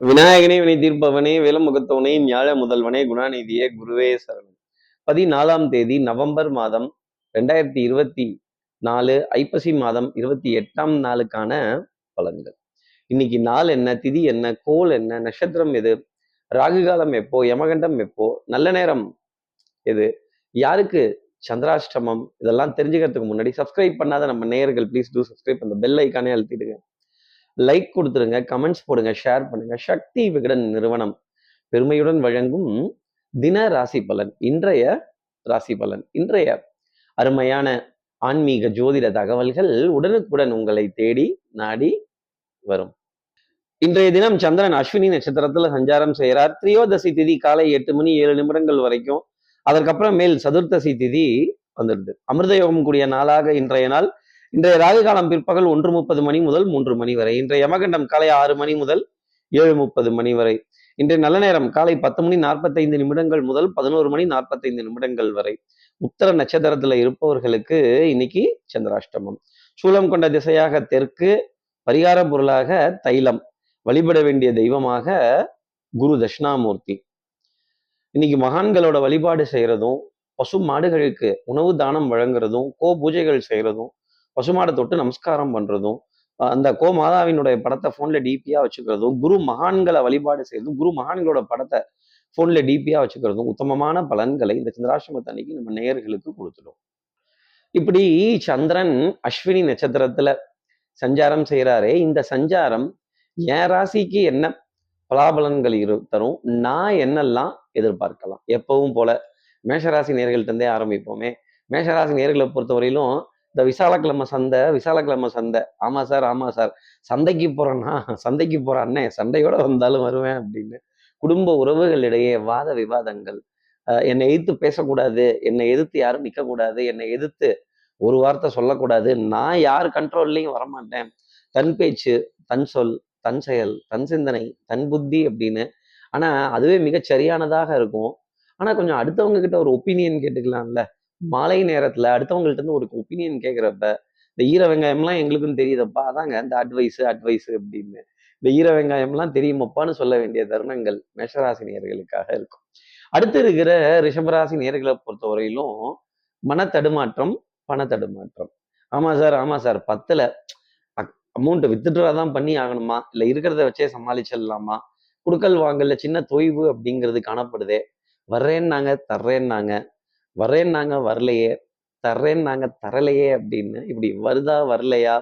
விநாயகனே வினை தீர்ப்பவனே விலமுகத்தவனே ஞாழ முதல்வனே குணாநிதியே குருவே சரணம். பதினாலாம் தேதி நவம்பர் மாதம் ரெண்டாயிரத்தி இருபத்தி நாலு ஐப்பசி மாதம் இருபத்தி எட்டாம் நாளுக்கான பலன்கள். இன்னைக்கு நாள் என்ன திதி என்ன கோல் என்ன நட்சத்திரம் எது ராகு காலம் எப்போ யமகண்டம் எப்போ நல்ல நேரம் எது யாருக்கு சந்திராஷ்டமம் இதெல்லாம் தெரிஞ்சுக்கிறதுக்கு முன்னாடி சப்ஸ்கிரைப் பண்ணாத நம்ம நேயர்கள் ப்ளீஸ் டூ சப்ஸ்கிரைப் அந்த பெல் ஐக்கானே அழுத்திடுங்க. லைக் கொடுத்துருங்க கமெண்ட்ஸ் போடுங்க ஷேர் பண்ணுங்க. சக்தி விகடன் நிறுவனம் பெருமையுடன் வழங்கும் தின ராசி பலன் இன்றைய ராசி பலன் இன்றைய அருமையான ஆன்மீக ஜோதிட தகவல்கள் உடனுக்குடன் உங்களை தேடி நாடி வரும். இன்றைய தினம் சந்திரன் அஸ்வினி நட்சத்திரத்துல சஞ்சாரம் செய்கிறார். திரியோதசி திதி காலை எட்டு மணி ஏழு நிமிடங்கள் வரைக்கும். அதற்கப்புறம் மேல் சதுர்த்தசி திதி வந்துடுது. அமிர்த யோகம் கூடிய நாளாக இன்றைய நாள் இன்றைய ராகு காலம் பிற்பகல் ஒன்று முப்பது மணி முதல் மூன்று மணி வரை. இன்றைய யமகண்டம் காலை ஆறு மணி முதல் ஏழு முப்பது மணி வரை. இன்றைய நல்ல நேரம் காலை பத்து மணி நாற்பத்தைந்து நிமிடங்கள் முதல் பதினோரு மணி நாற்பத்தைந்து நிமிடங்கள் வரை. உத்தர நட்சத்திரத்துல இருப்பவர்களுக்கு இன்னைக்கு சந்திராஷ்டமம். சூலம் கொண்ட திசையாக தெற்கு பரிகார பொருளாக தைலம். வழிபட வேண்டிய தெய்வமாக குரு தட்சிணாமூர்த்தி. இன்னைக்கு மகான்களோட வழிபாடு செய்யறதும் பசு மாடுகளுக்கு உணவு தானம் வழங்குறதும் கோ பூஜைகள் செய்யறதும் பசுமாடை தொட்டு நமஸ்காரம் பண்றதும் அந்த கோ மாதாவினுடைய படத்தை ஃபோனில் டிபியாக வச்சுக்கிறதும் குரு மகான்களை வழிபாடு செய்யறதும் குரு மகான்களோட படத்தை ஃபோனில் டிபியாக வச்சுக்கிறதும் உத்தமமான பலன்களை இந்த சந்திராசிரமத்தை அன்னைக்கு நம்ம நேயர்களுக்கு கொடுத்துடும். இப்படி சந்திரன் அஸ்வினி நட்சத்திரத்துல சஞ்சாரம் செய்யறாரே இந்த சஞ்சாரம் என் ராசிக்கு என்ன பலாபலன்கள் இரு தரும் நான் என்னெல்லாம் எதிர்பார்க்கலாம்? எப்பவும் போல மேஷராசி நேர்கள்ட்டே ஆரம்பிப்போமே. மேஷராசி நேர்களை பொறுத்தவரையிலும் இந்த விசாலக்கிழமை சந்தை விசாலக்கிழமை சந்தை. ஆமா சார் ஆமா சார். சந்தைக்கு போறேன்னா சந்தைக்கு போற அண்ணன் சண்டையோட வந்தாலும் வருவேன் அப்படின்னு. குடும்ப உறவுகளிடையே வாத விவாதங்கள். என்னை எதிர்த்து பேசக்கூடாது என்னை எதிர்த்து யாரும் நிற்கக்கூடாது என்னை எதிர்த்து ஒரு வார்த்தை சொல்லக்கூடாது. நான் யார் கண்ட்ரோல்லையும் வரமாட்டேன். தன் பேச்சு தன் சொல் தன் செயல் தன் சிந்தனை தன் புத்தி அப்படின்னு. ஆனா அதுவே மிகச் சரியானதாக இருக்கும். ஆனா கொஞ்சம் அடுத்தவங்க கிட்ட ஒரு ஒப்பீனியன் கேட்டுக்கலாம்ல. மாலை நேரத்துல அடுத்தவங்கள்ட்ட இருந்து ஒரு ஒப்பீனியன் கேட்குறப்ப இந்த ஈர வெங்காயம்லாம் எங்களுக்கும் தெரியுதப்பா அதாங்க இந்த அட்வைஸ் அட்வைஸ் அப்படின்னு. இந்த ஈர வெங்காயம்லாம் தெரியுமப்பான்னு சொல்ல வேண்டிய தருணங்கள் மேஷராசி நேர்களுக்காக இருக்கும். அடுத்து இருக்கிற ரிஷபராசி நேர்களை பொறுத்தவரையிலும் மன தடுமாற்றம் பண தடுமாற்றம். ஆமா சார் ஆமா சார் பத்துல அமௌண்ட் வித்துட்ரா தான் பண்ணி ஆகணுமா? இல்ல இருக்கிறத வச்சே சமாளிச்சிடலாமா? குடுக்கல் வாங்கல சின்ன தொய்வு அப்படிங்கிறது காணப்படுதே. வர்றேன்னாங்க தர்றேன்னாங்க. வரேன்னாங்க வரலையே தர்றேன்னாங்க தரலையே அப்படின்னு இப்படி வருதா வரலையா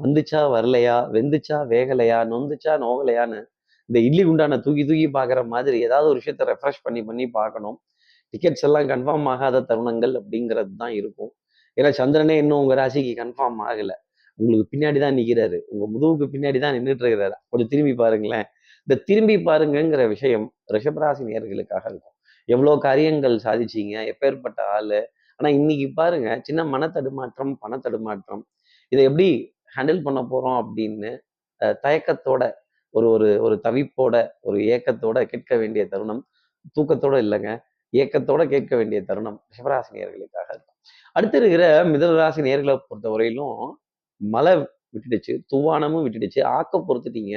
வந்துச்சா வரலையா வெந்துச்சா வேகலையா நொந்துச்சா நோகலையான்னு இந்த இட்லி குண்டான தூக்கி தூக்கி பார்க்குற மாதிரி ஏதாவது ஒரு விஷயத்த ரெஃப்ரெஷ் பண்ணி பண்ணி பார்க்கணும் டிக்கெட்ஸ் எல்லாம் கன்ஃபார்ம் ஆகாத தருணங்கள் அப்படிங்கிறது தான் இருக்கும். ஏன்னா சந்திரனே இன்னும் உங்க ராசிக்கு கன்ஃபார்ம் ஆகல. உங்களுக்கு பின்னாடி தான் நிற்கிறாரு உங்க முதுகுக்கு பின்னாடி தான் நின்றுட்டு இருக்கிறாரு கொஞ்சம் திரும்பி பாருங்களேன். இந்த திரும்பி பாருங்கங்கிற விஷயம் ரிஷபராசி நேர்களுக்காக இருக்கும். எவ்வளோ காரியங்கள் சாதிச்சீங்க எப்பேற்பட்ட ஆள்? ஆனால் இன்னைக்கு பாருங்க சின்ன மன தடுமாற்றம் இதை எப்படி ஹேண்டில் பண்ண போகிறோம் அப்படின்னு தயக்கத்தோட ஒரு ஒரு ஒரு தவிப்போட ஒரு ஏக்கத்தோட கேட்க வேண்டிய தருணம் தூக்கத்தோட இல்லைங்க ஏக்கத்தோட கேட்க வேண்டிய தருணம் ரிஷபராசி நேர்களுக்காக இருக்கும். அடுத்து இருக்கிற மிதனராசி நேர்களை பொறுத்தவரையிலும் மழை விட்டுடுச்சு துவானமும் விட்டுடுச்சு ஆக்க பொறுத்துட்டீங்க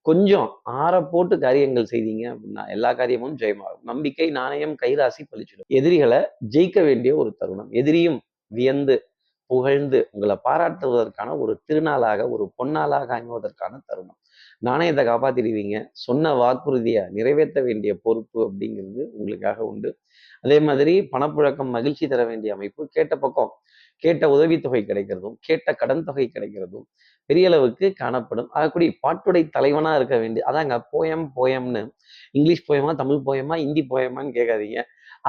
கொஞ்சம் ஆற போட்டு காரியங்கள் செய்தீங்க அப்படின்னா எல்லா காரியமும் ஜெயமாகும். நம்பிக்கை நாணயம் கைராசி பழிச்சிடும். எதிரிகளை ஜெயிக்க வேண்டிய ஒரு தருணம். எதிரியும் வியந்து புகழ்ந்து உங்களை பாராட்டுவதற்கான ஒரு திருநாளாக ஒரு பொன்னாளாக அமைவதற்கான தருணம். நாணயத்தை காப்பாத்திடுவீங்க. சொன்ன வாக்குறுதியை நிறைவேற்ற வேண்டிய பொறுப்பு அப்படிங்கிறது உங்களுக்காக உண்டு. அதே மாதிரி பணப்புழக்கம் மகிழ்ச்சி தர வேண்டிய அமைப்பு. கேட்ட பக்கம் கேட்ட உதவித்தொகை கிடைக்கிறதும் கேட்ட கடன் தொகை கிடைக்கிறதும் பெரிய அளவுக்கு காணப்படும். ஆகக்கூடிய பாட்டுடை தலைவனாக இருக்க வேண்டிய அதாங்க போயம் போயம்னு இங்கிலீஷ் போயமா தமிழ் போயமா இந்தி போயமான்னு கேட்காதீங்க.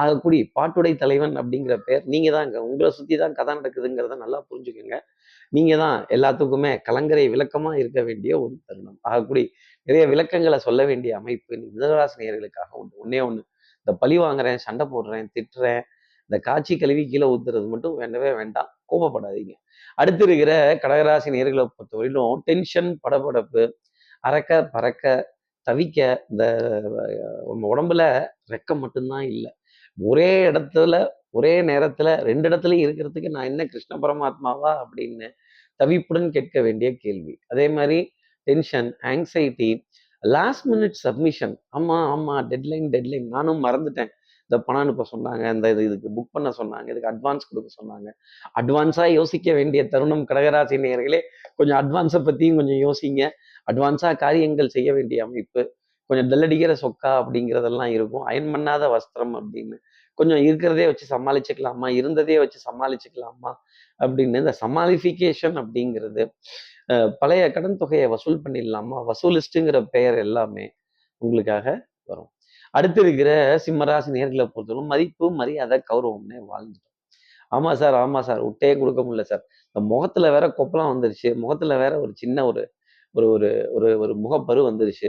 ஆகக்கூடிய பாட்டுடை தலைவன் அப்படிங்கிற பேர் நீங்க தாங்க உங்களை சுற்றி தான் கதை நடக்குதுங்கிறத நல்லா புரிஞ்சுக்கோங்க. நீங்கள் தான் எல்லாத்துக்குமே கலங்கரை விளக்கமாக இருக்க வேண்டிய ஒரு தருணம். ஆகக்கூடிய நிறைய விளக்கங்களை சொல்ல வேண்டிய அமைப்பு மிதராசினியர்களுக்காக ஒன்று உண்டு. ஒன்னே இந்த பழி வாங்குறேன் சண்டை போடுறேன் திட்டுறேன் இந்த காட்சி கழுவி கீழே ஊத்துறது மட்டும் வேண்டவே வேண்டாம். கோபப்படாதீங்க. அடுத்து இருக்கிற கடகராசி நேர்களை பொறுத்தவரையிலும் டென்ஷன் படபடப்பு அறக்க பறக்க தவிக்க இந்த நம்ம உடம்புல ரெக்கம் மட்டும்தான் இல்லை. ஒரே இடத்துல ஒரே நேரத்துல ரெண்டு இடத்துலையும் இருக்கிறதுக்கு நான் என்ன கிருஷ்ண பரமாத்மாவா அப்படின்னு தவிப்புடன் கேட்க வேண்டிய கேள்வி. அதே மாதிரி tension anxiety last minute submission ஆமா ஆமா டெட்லைன் டெட்லைன் நானும் மறந்துட்டேன். இந்த பணம் அனுப்ப சொன்னாங்க இந்த இது இதுக்கு புக் பண்ண சொன்னாங்க இதுக்கு அட்வான்ஸ் கொடுக்க சொன்னாங்க. அட்வான்ஸா யோசிக்க வேண்டிய தருணம் கடகராசி நேர்களே கொஞ்சம் அட்வான்ஸை பத்தியும் கொஞ்சம் யோசிங்க. அட்வான்ஸா காரியங்கள் செய்ய வேண்டிய அமைப்பு கொஞ்சம் டல்லடிக்கிற சொக்கா அப்படிங்கிறதெல்லாம் இருக்கும். அயன் பண்ணாத வஸ்திரம் அப்படின்னு. கொஞ்சம் இருக்கிறதே வச்சு சமாளிச்சுக்கலாமா? இருந்ததே வச்சு சமாளிச்சுக்கலாமா? அப்படின்னு. இந்த சமாளிஃபிகேஷன் அப்படிங்கிறது பழைய கடன் தொகையை வசூல் பண்ணிடலாமா? வசூலிஸ்ட்டுங்கிற பெயர் எல்லாமே உங்களுக்காக வரும். அடுத்து இருக்கிற சிம்மராசி நேர்களை பொறுத்தவரை மதிப்பு மரியாதை கௌரவம்னே வாழ்ந்துட்டோம். ஆமா சார் ஆமா சார். விட்டே கொடுக்க முடியல சார். இந்த முகத்துல வேற கொப்பளம் வந்துருச்சு. முகத்துல வேற ஒரு சின்ன ஒரு ஒரு ஒரு ஒரு ஒரு முகப்பரு வந்துருச்சு.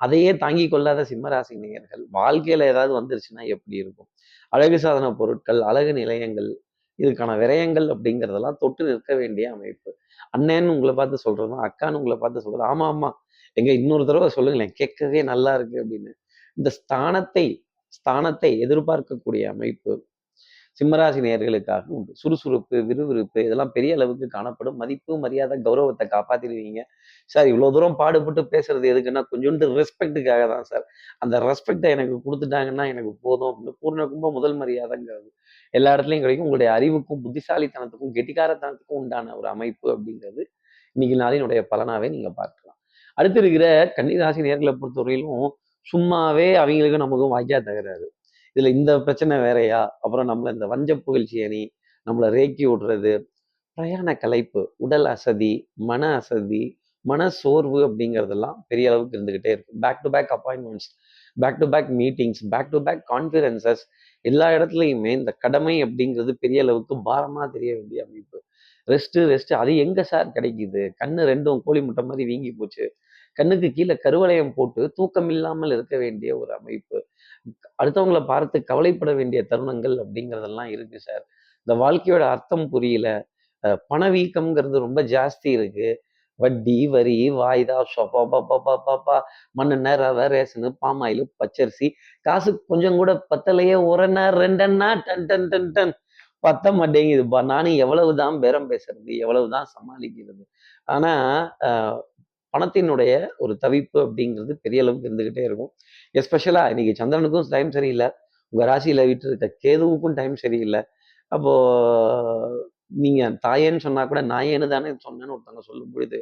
அதையே தாங்கி கொள்ளாத சிம்மராசி நேயர்கள் வாழ்க்கையில ஏதாவது வந்துருச்சுன்னா எப்படி இருக்கும்? அழகு சாதன பொருட்கள் அழகு நிலையங்கள் இதுக்கான விரயங்கள் அப்படிங்கிறதெல்லாம் தொட்டு நிற்க வேண்டிய அமைப்பு. அண்ணன்னு உங்களை பார்த்து சொல்றதும் அக்கான்னு உங்களை பார்த்து சொல்றது ஆமா ஆமா. எங்க இன்னொரு தடவை சொல்லுங்களேன் கேட்கவே நல்லா இருக்கு அப்படின்னு. இந்த ஸ்தானத்தை ஸ்தானத்தை எதிர்பார்க்கக்கூடிய அமைப்பு சிம்மராசி நேர்களுக்காக உண்டு. சுறுசுறுப்பு விறுவிறுப்பு இதெல்லாம் பெரிய அளவுக்கு காணப்படும். மதிப்பு மரியாதை கௌரவத்தை காப்பாத்திடுவீங்க. சார் இவ்வளவு தூரம் பாடுபட்டு பேசுறது எதுக்குன்னா கொஞ்சோண்டு ரெஸ்பெக்ட்டுக்காக தான் சார். அந்த ரெஸ்பெக்டை எனக்கு கொடுத்துட்டாங்கன்னா எனக்கு போதும் அப்படின்னு பூர்ண கும்ப முதல் மரியாதைங்கிறது எல்லா இடத்துலையும் கிடைக்கும். உங்களுடைய அறிவுக்கும் புத்திசாலித்தனத்துக்கும் கெட்டிக்காரத்தனத்துக்கும் உண்டான ஒரு அமைப்பு அப்படிங்கிறது இன்னைக்கு நாளினுடைய பலனாவே நீங்க பார்க்கலாம். அடுத்து இருக்கிற கன்னிராசி நேர்களை பொறுத்தவரையிலும் சும்மாவே அவங்களுக்கும் நமக்கும் வாய்க்கா தகராறு. இதுல இந்த பிரச்சனை வேறையா? அப்புறம் நம்மளை இந்த வஞ்ச புகழ்ச்சி அணி நம்மளை ரேக்கி விடுறது. பிரயாண கலைப்பு உடல் அசதி மன அசதி மன சோர்வு அப்படிங்கிறதெல்லாம் பெரிய அளவுக்கு இருந்துகிட்டே இருக்கு. Back to back appointments back to back meetings back to back confidences எல்லா இடத்துலையுமே இந்த கடமை அப்படிங்கிறது பெரிய அளவுக்கு பாரமாக தெரிய வேண்டிய அமைப்பு. ரெஸ்ட்டு ரெஸ்ட்டு அது எங்கே சார் கிடைக்குது? கண்ணு ரெண்டும் கோழி முட்டை மாதிரி வீங்கி போச்சு. கண்ணுக்கு கீழே கருவளையம் போட்டு தூக்கம் இல்லாமல் இருக்க வேண்டிய ஒரு அமைப்பு. அடுத்தவங்களை பார்த்து கவலைப்பட வேண்டிய தருணங்கள் அப்படிங்கிறதெல்லாம் இருக்கு சார் இந்த வாழ்க்கையோட அர்த்தம் புரியல. பணவீக்கம்ங்கிறது ரொம்ப ஜாஸ்தி இருக்கு. வட்டி வரி வாய்தா சொப்பா பாப்பா பாப்பா நேரம் ரவை ரேஷனு பாமாயில் பச்சரிசி. காசு கொஞ்சம் கூட பத்தலையே உரண்ணா ரெண்டண்ணா டன் டன் டன் டன். பத்த மாட்டேங்குதுப்பா. நானும் எவ்வளவுதான் பேரம் பேசுறது எவ்வளவுதான் சமாளிக்கிறது. ஆனா பணத்தினுடைய ஒரு தவிப்பு அப்படிங்கிறது பெரிய அளவுக்கு இருந்துகிட்டே இருக்கும். எஸ்பெஷலாக இன்னைக்கு சந்திரனுக்கும் டைம் சரியில்லை. உங்கள் ராசியில் விட்டு இருக்க கேதுவுக்கும் டைம் சரியில்லை. அப்போ நீங்கள் தாயேன்னு சொன்னால் கூட நாயேன்னு தானே சொன்னேன்னு ஒருத்தவங்க சொல்லும் பொழுது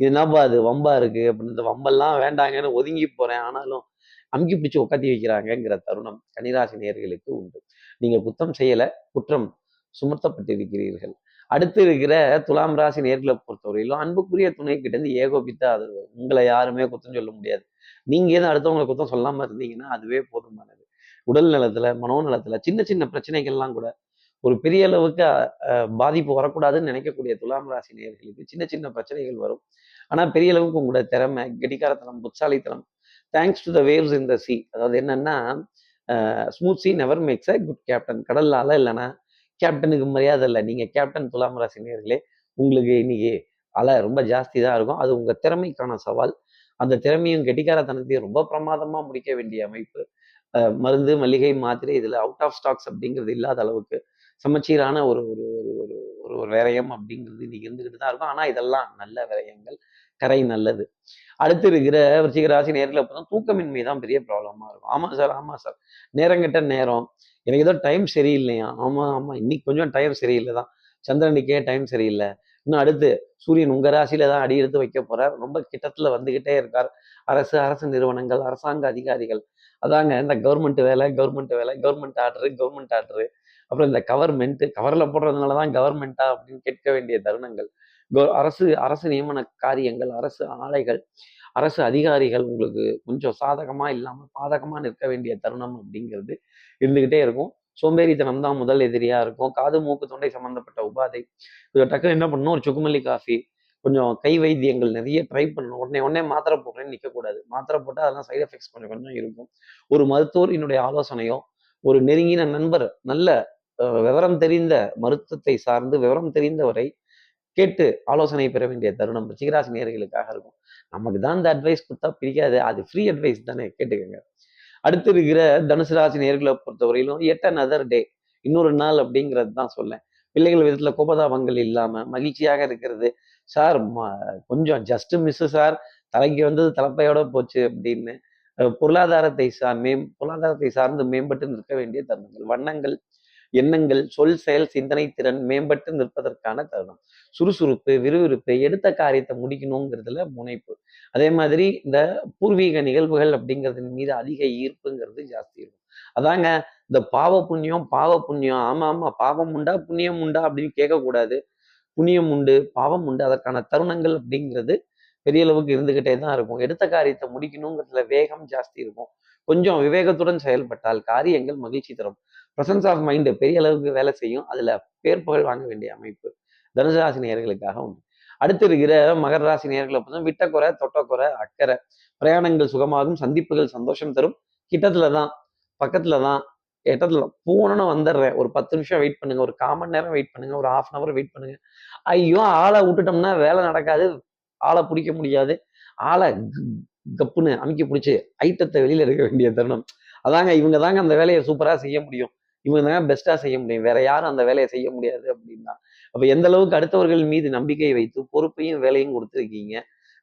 இது என்னப்பா அது வம்பா இருக்கு? அப்படின்னு இந்த வம்பெல்லாம் வேண்டாங்கன்னு ஒதுங்கி போறேன். ஆனாலும் அமுக்கி பிடிச்சி உட்காத்தி வைக்கிறாங்கங்கிற தருணம் கன்னிராசி நேர்களுக்கு உண்டு. நீங்க குத்தம் செய்யல குற்றம் சுமர்த்தப்பட்டிருக்கிறீர்கள் அடுத்து இருக்கிற துலாம் ராசி நேர்களை பொறுத்தவரையிலும் அன்புக்குரிய துணை கிட்ட இருந்து ஏகோபித்த ஆதரவு. உங்களை யாருமே குத்தம் சொல்ல முடியாது. நீங்க ஏதும் அடுத்தவங்களை குத்தம் சொல்லாம இருந்தீங்கன்னா அதுவே போதுமானது. உடல் நலத்துல மனோநலத்துல சின்ன சின்ன பிரச்சனைகள்லாம் கூட ஒரு பெரிய அளவுக்கு பாதிப்பு வரக்கூடாதுன்னு நினைக்கக்கூடிய துலாம் ராசி நேர்களுக்கு சின்ன சின்ன பிரச்சனைகள் வரும். ஆனா பெரிய அளவுக்கு உங்களோட திறமை கெட்டிக்காரத்தனம் புத்தாலித்தனம் thanks to the waves in the sea அதாவது என்னன்னா smooth sea never makes a good captain கடல்ல அலை இல்லைன்னா கேப்டனுக்கு மரியாதை இல்லை. நீங்க கேப்டன் துலாம் ராசி நேர்களே உங்களுக்கு இன்னைக்கு அலை ரொம்ப ஜாஸ்தி தான் இருக்கும். அது உங்க திறமைக்கான சவால். அந்த திறமையும் கெட்டிக்காரத்தனத்தையும் ரொம்ப பிரமாதமா முடிக்க வேண்டிய அமைப்பு. மருந்து மளிகை மாத்திரை இதுல அவுட் ஆஃப் ஸ்டாக்ஸ் அப்படிங்கிறது இல்லாத அளவுக்கு சமச்சீரான ஒரு ஒரு ஒரு ஒரு ஒரு ஒரு விரயம் அப்படிங்கிறது இன்னைக்கு இருந்துகிட்டு தான் இருக்கும். ஆனால் இதெல்லாம் நல்ல விரயங்கள். கரை நல்லது. அடுத்து இருக்கிற விருச்சிக ராசி நேரில் பார்த்தா தூக்கமின்மை தான் பெரிய ப்ராப்ளமா இருக்கும். ஆமா சார் ஆமா சார். நேரங்கிட்ட நேரம். எனக்கு ஏதோ டைம் சரியில்லையா? ஆமாம் ஆமாம் இன்னைக்கு கொஞ்சம் டைம் சரியில்லை தான். சந்திரனுக்கே டைம் சரியில்லை. இன்னும் அடுத்து சூரியன் உங்க ராசியில தான் அடி எடுத்து வைக்க போறார். ரொம்ப கிட்டத்துல வந்துகிட்டே இருக்கார். அரசு அரசு நிறுவனங்கள் அரசாங்க அதிகாரிகள். அதாங்க இந்த கவர்மெண்ட் வேலை கவர்மெண்ட் வேலை கவர்மெண்ட் ஆர்டரு கவர்மெண்ட் ஆர்டரு அப்புறம் இந்த கவர்மெண்ட் கவரில் போடுறதுனால தான் கவர்மெண்ட்டா அப்படின்னு கேட்க வேண்டிய தருணங்கள். அரசு அரசு நியமன காரியங்கள் அரசு ஆலைகள் அரசு அதிகாரிகள் உங்களுக்கு கொஞ்சம் சாதகமாக இல்லாமல் பாதகமாக நிற்க வேண்டிய தருணம் அப்படிங்கிறது இருந்துக்கிட்டே இருக்கும். சோம்பேறித்தனம் தான் முதல் எதிரியா இருக்கும். காது மூக்கு தொண்டை சம்பந்தப்பட்ட உபாதை. கொஞ்சம் டக்குன்னு என்ன பண்ணணும்? ஒரு சுக்குமல்லி காஃபி கொஞ்சம் கை வைத்தியங்கள் நிறைய ட்ரை பண்ணணும். உடனே உடனே மாத்திரை போடுறேன்னு நிற்கக்கூடாது மாத்திரை போட்டால் அதெல்லாம் சைடு எஃபெக்ட்ஸ் கொஞ்சம் கொஞ்சம் இருக்கும். ஒரு மருத்துவரினுடைய ஆலோசனையோ ஒரு நெருங்கின நண்பர் நல்ல விவரம் தெரிந்த மருத்துவத்தை சார்ந்து விவரம் தெரிந்தவரை கேட்டு ஆலோசனை பெற வேண்டிய தருணம் ரிச்சிகராசி நேர்களுக்காக இருக்கும். நமக்கு தான் இந்த அட்வைஸ் கொடுத்தா பிடிக்காது. அது ஃப்ரீ அட்வைஸ் தானே? கேட்டுக்கோங்க. அடுத்து இருக்கிற தனுசு ராசி நேர்களை பொறுத்தவரையிலும் எட் அனதர் டே இன்னொரு நாள் அப்படிங்கிறது தான் சொல்லேன் பிள்ளைகள் விதத்துல கோபதாபங்கள் இல்லாம மகிழ்ச்சியாக இருக்கிறது. சார் ம- கொஞ்சம் ஜஸ்ட் மிஸ்ஸு சார். தலைக்கு வந்தது தலைப்பையோட போச்சு அப்படின்னு. பொருளாதாரத்தை சார் மேம் பொருளாதாரத்தை சார்ந்து மேம்பட்டு நிற்க வேண்டிய தருணங்கள் வண்ணங்கள் எண்ணங்கள் சொல் செயல் சிந்தனை திறன் மேம்பட்டு நிற்பதற்கான தருணம். சுறுசுறுப்பு விறுவிறுப்பு எடுத்த காரியத்தை முடிக்கணுங்கிறதுல முனைப்பு. அதே மாதிரி இந்த பூர்வீக நிகழ்வுகள் அப்படிங்கிறதின் மீது அதிக ஈர்ப்புங்கிறது ஜாஸ்தி இருக்கும். அதாங்க இந்த பாவ புண்ணியம் பாவ புண்ணியம் ஆமா ஆமா பாவம் உண்டா புண்ணியம் உண்டா அப்படின்னு கேட்கக்கூடாது. புண்ணியம் உண்டு பாவம் உண்டு அதற்கான தருணங்கள் அப்படிங்கிறது பெரிய அளவுக்கு இருந்துகிட்டே தான் இருக்கும். எடுத்த காரியத்தை முடிக்கணுங்கிறதுல வேகம் ஜாஸ்தி இருக்கும். கொஞ்சம் விவேகத்துடன் செயல்பட்டால் காரியங்கள் மகிழ்ச்சி தரும். பிரசன்ஸ் ஆஃப் மைண்டு பெரிய அளவுக்கு வேலை செய்யும். அதுல பேர் புகழ் வாங்க வேண்டிய அமைப்பு தனுசராசி நேர்களுக்காக உண்டு. அடுத்து இருக்கிற மகர ராசி நேர்களை பார்த்தா விட்டக்குறை தொட்டக்குறை அக்கறை. பிரயாணங்கள் சுகமாகும் சந்திப்புகள் சந்தோஷம் தரும். கிட்டத்துல தான் பக்கத்துல தான் இடத்துல போனோன்னு வந்துடுறேன். ஒரு பத்து நிமிஷம் வெயிட் பண்ணுங்க. ஒரு காமன் நேரம் வெயிட் பண்ணுங்க. ஒரு ஹாஃப் அன் அவர் வெயிட் பண்ணுங்க. ஐயோ ஆளை விட்டுட்டோம்னா வேலை நடக்காது. ஆளை பிடிக்க முடியாது. ஆளை கப்புன்னு அமுக்கி பிடிச்சி ஐட்டத்தை வெளியில் எடுக்க வேண்டிய தருணம். அதாங்க இவங்க தாங்க அந்த வேலையை சூப்பராக செய்ய முடியும். இவங்க தாங்க பெஸ்ட்டாக செய்ய முடியும். வேற யாரும் அந்த வேலையை செய்ய முடியாது அப்படின்னா. அப்போ எந்த அளவுக்கு அடுத்தவர்கள் மீது நம்பிக்கை வைத்து பொறுப்பையும் வேலையும் கொடுத்துருக்கீங்க.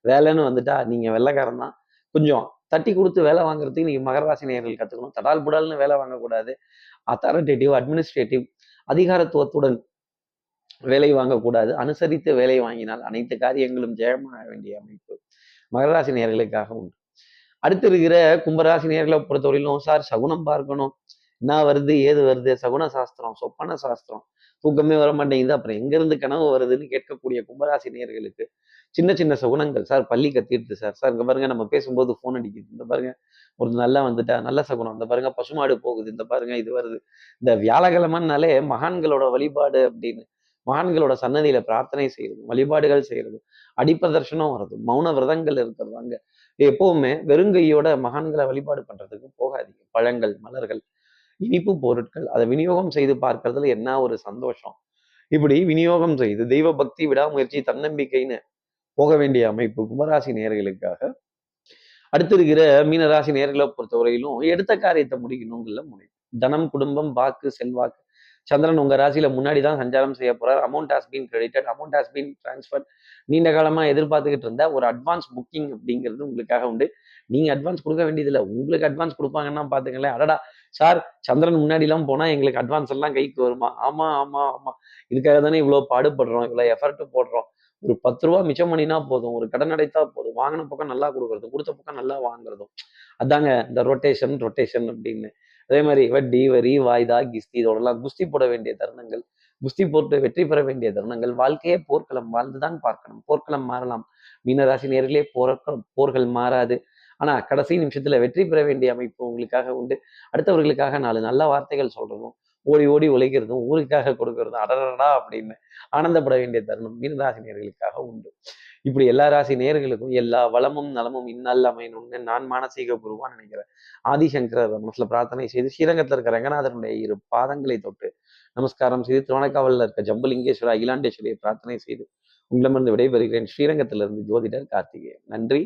வேலைன்னு வந்துட்டா நீங்கள் வெள்ளைக்காரன் தான். கொஞ்சம் தட்டி கொடுத்து வேலை வாங்குறதுக்கு நீங்கள் மகராசி நேர்கள் கத்துக்கணும். தடால் புடால்னு வேலை வாங்கக்கூடாது. அத்தாரிட்டேட்டிவ் அட்மினிஸ்ட்ரேட்டிவ் அதிகாரத்துவத்துடன் வேலை வாங்கக்கூடாது. அனுசரித்து வேலை வாங்கினால் அனைத்து காரியங்களும் ஜெயமாக வேண்டிய அமைப்பு. மகராசி நேர்களுக்காக உண்டு. அடுத்து இருக்கிற கும்பராசி நேர்களை பொறுத்தவரையிலும் சார் சகுனம் பார்க்கணும். என்ன வருது ஏது வருது? சகுன சாஸ்திரம் சொப்பன சாஸ்திரம். தூக்கமே வர மாட்டேங்குது. அப்புறம் எங்கேருந்து கனவு வருதுன்னு கேட்கக்கூடிய கும்பராசி நேர்களுக்கு சின்ன சின்ன சகுனங்கள். சார் பள்ளி கத்திடுது சார். சார் இங்கே பாருங்க நம்ம பேசும்போது ஃபோன் அடிக்குது. இந்த பாருங்க ஒரு நல்லா வந்துட்டா நல்ல சகுனம். இந்த பாருங்க பசுமாடு போகுது. இந்த பாருங்க இது வருது. இந்த வியாழக்கிழமைனாலே மகான்களோட வழிபாடு அப்படின்னு மகான்களோட சன்னதியில பிரார்த்தனை செய்யறது வழிபாடுகள் செய்யறது அடிப்பதர்ஷனம் வர்றது மௌன விரதங்கள் இருக்கிறது. அங்க எப்பவுமே வெறுங்கையோட மகான்களை வழிபாடு பண்றதுக்கு போகாதீங்க. பழங்கள் மலர்கள் இனிப்பு பொருட்கள் அதை விநியோகம் செய்து பார்க்கறதுல என்ன ஒரு சந்தோஷம்? இப்படி விநியோகம் செய்து தெய்வ பக்தி விடாமுயற்சி தன்னம்பிக்கைன்னு போக வேண்டிய அமைப்பு கும்பராசி நேர்களுக்காக. அடுத்து இருக்கிற மீனராசி நேர்களை பொறுத்தவரையிலும் எடுத்த காரியத்தை முடிக்கணுங்கிற முனை. தனம் குடும்பம் வாக்கு செல்வாக்கு சந்திரன் உங்கள் ராசியில் முன்னாடி தான் சஞ்சாரம் செய்ய போகிறார் amount has been credited amount has been transfer நீண்ட காலமாக எதிர்பார்த்துக்கிட்டு இருந்த ஒரு அட்வான்ஸ் புக்கிங் அப்படிங்கிறது உங்களுக்காக உண்டு. நீங்கள் அட்வான்ஸ் கொடுக்க வேண்டியதில்லை. உங்களுக்கு அட்வான்ஸ் கொடுப்பாங்கன்னா பார்த்துங்களேன் அடடா சார் சந்திரன் முன்னாடிலாம் போனால் எங்களுக்கு அட்வான்ஸ் எல்லாம் கைக்கு வருமா? ஆமா ஆமா ஆமா. இதுக்காக தானே இவ்வளோ பாடுபடுறோம் இவ்வளோ எஃபர்ட் போடுறோம். ஒரு பத்து ரூபா மிச்சம் பண்ணினா போதும். ஒரு கடன் அடைத்தா போதும். வாங்கின பக்கம் நல்லா கொடுக்கறதும் கொடுத்த பக்கம் நல்லா வாங்குறதும். அதாங்க இந்த ரொட்டேஷன் ரொட்டேஷன் அப்படின்னு. அதே மாதிரி வட்டி வரி வாய்தா கிஸ்தி இதோடலாம் குஸ்தி போட வேண்டிய தருணங்கள் குஸ்தி போட்டு வெற்றி பெற வேண்டிய தருணங்கள் வாழ்க்கையே போர்க்களம் வாழ்ந்துதான் பார்க்கணும் போர்க்களம் மாறலாம். மீனராசி நேர்களே போர்க்களம் போர்கள் மாறாது. ஆனா கடைசி நிமிஷத்துல வெற்றி பெற வேண்டிய அமைப்பு உங்களுக்காக உண்டு. அடுத்தவர்களுக்காக நாலு நல்ல வார்த்தைகள் சொல்றதும் ஓடி ஓடி உழைக்கிறதும் ஊருக்காக கொடுக்கறதும் அடரடா அப்படின்னு ஆனந்தப்பட வேண்டிய தருணம் மீனராசினியர்களுக்காக உண்டு. இப்படி எல்லா ராசி நேர்களுக்கும் எல்லா வளமும் நலமும் இன்னல் அமையணும்னு நான் மானசீக குருவான்னு நினைக்கிறேன். ஆதிசங்கரர் மனசுல பிரார்த்தனை செய்து ஸ்ரீரங்கத்தில் இருக்கிற ரங்கநாதனுடைய இரு பாதங்களை தொட்டு நமஸ்காரம் செய்து திருவணக்காவலில் இருக்க ஜம்புலிங்கேஸ்வரர் அகிலாண்டேஸ்வரியை பிரார்த்தனை செய்து உங்களிடமிருந்து விடைபெறுகிறேன். ஸ்ரீரங்கத்திலிருந்து ஜோதிடர் கார்த்திகேயன். நன்றி.